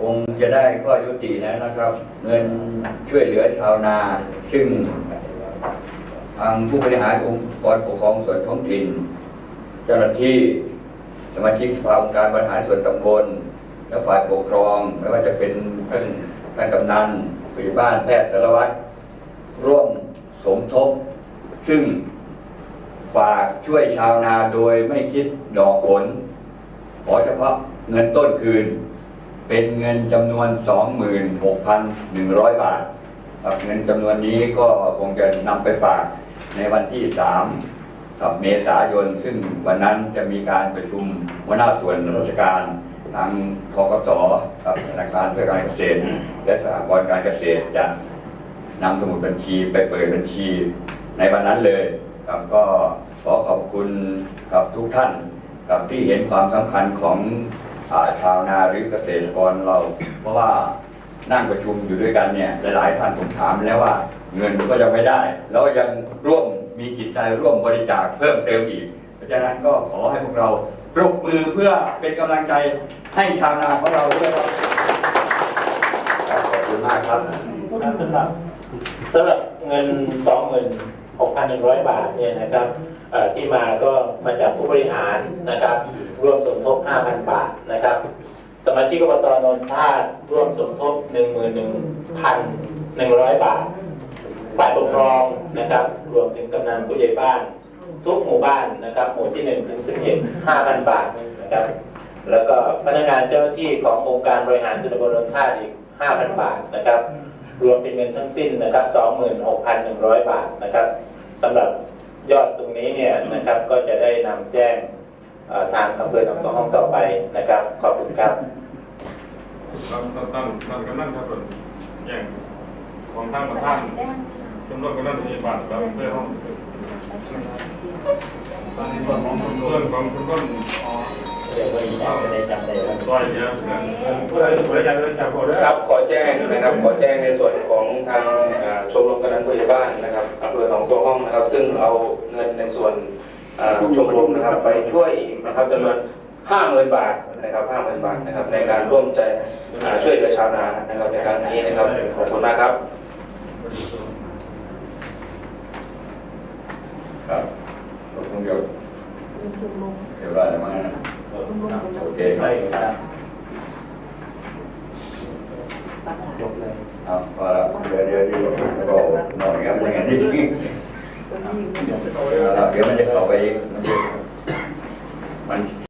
คงจะได้ข้อยุติแล้วนะครับ เงินช่วยเหลือชาวนา ซึ่งทางผู้บริหารองค์กรปกครองส่วนท้องถิ่น เจ้าหน้าที่สมาชิกสภาองค์การบริหารส่วนตำบล และฝ่ายปกครอง ไม่ว่าจะเป็นท่านท่านกำนันผู้ใหญ่บ้านแพทย์สารวัตรร่วมสมทบ ซึ่งฝากช่วยชาวนาโดยไม่คิดดอกผล ขอเฉพาะเงินต้นคืน เป็นเงินจำนวน 26,100 บาทับเงินจำนวนนี้ก็คงจะนำไปฝากในวันที่ 3 กับเมษายน ซึ่งวันนั้นจะมีการประชุมหัวหน้าส่วนราชการทางทกสกับธนาคารเพื่อการเกษตร และสหกรณ์การเกษตรจะนำสมุดบัญชีไปเปิดบัญชีในวันนั้นเลยครับก็ขอขอบคุณกับทุกท่านกับที่เห็นความสำคัญของ ชาวนาหรือเกษตรกรเรา เพราะว่านั่งประชุมอยู่ด้วยกันเนี่ยหลายๆท่านผมถามแล้วว่าเงินก็ยังไม่ได้ แล้วยังร่วมมีจิตใจร่วมบริจาคเพิ่มเติมอีก เพราะฉะนั้นก็ขอให้พวกเราปรบมือเพื่อเป็นกำลังใจให้ชาวนาของเราด้วยครับครับขอบคุณมากครับครับสำหรับสำหรับเงิน 6,100 บาทเนี่ยนะครับที่มาก็มาจากผู้บริหารนะครับร่วมสมทบ 5,000 บาทนะครับ สมาชิกอบตนนทาตร่วมสมทบ 11,100 บาทฝ่ายปกครองนะครับ รวมถึงกำนันผู้ใหญ่บ้าน ทุกหมู่บ้านนะครับ หมู่ที่1ถึง17 5,000 บาทนะครับแล้วก็พนักงานเจ้าหน้าที่ขององค์การบริหารส่วนตำบลนนทาตอีก 5,000 บาทนะครับ รวมเป็นเงินทั้งสิ้นนะครับ26,100 บาทนะครับสำหรับยอดตรงนี้เนี่ยนะครับก็จะได้นำแจ้งเอ่อทางอำเภอหนองสองห้องต่อไปนะครับ ขอบคุณครับตั้งตั้งตั้งตั้งกำนันครับผมอย่างของท่านประธานจำนวนกำนันมีบาทแบบเพื่อห้องตอนนี้ส่วนของคุณเพื่อนของคุณต้นอ๋อเดี๋ยวบริจาคจะได้จำได้ ว่าซอยเดียวกันเพื่อให้ผู้ใดอยากจะจับก็ได้ครับขอแจ้งนะครับขอแจ้งในส่วนของทางอ่าชมรมกำนันผู้ใหญ่บ้านนะครับอำเภอหนองโซห้องนะครับ ซึ่งเอาเงินในส่วนอ่าชมรมนะครับไปช่วยอีกนะครับจำนวนห้าหมื่นบาทนะครับห้าหมื่นบาทนะครับ ในการร่วมใจอ่าช่วยเหลือชาวนานะครับในครั้งนี้นะครับขอบคุณมากครับครับขอบคุณเดี๋ยวเดี๋ยวว่าจะมานะ ok không và để để đi đồ nó kéo mình ngay đi. Rồi kéo mình chạy cầu về đi. Mình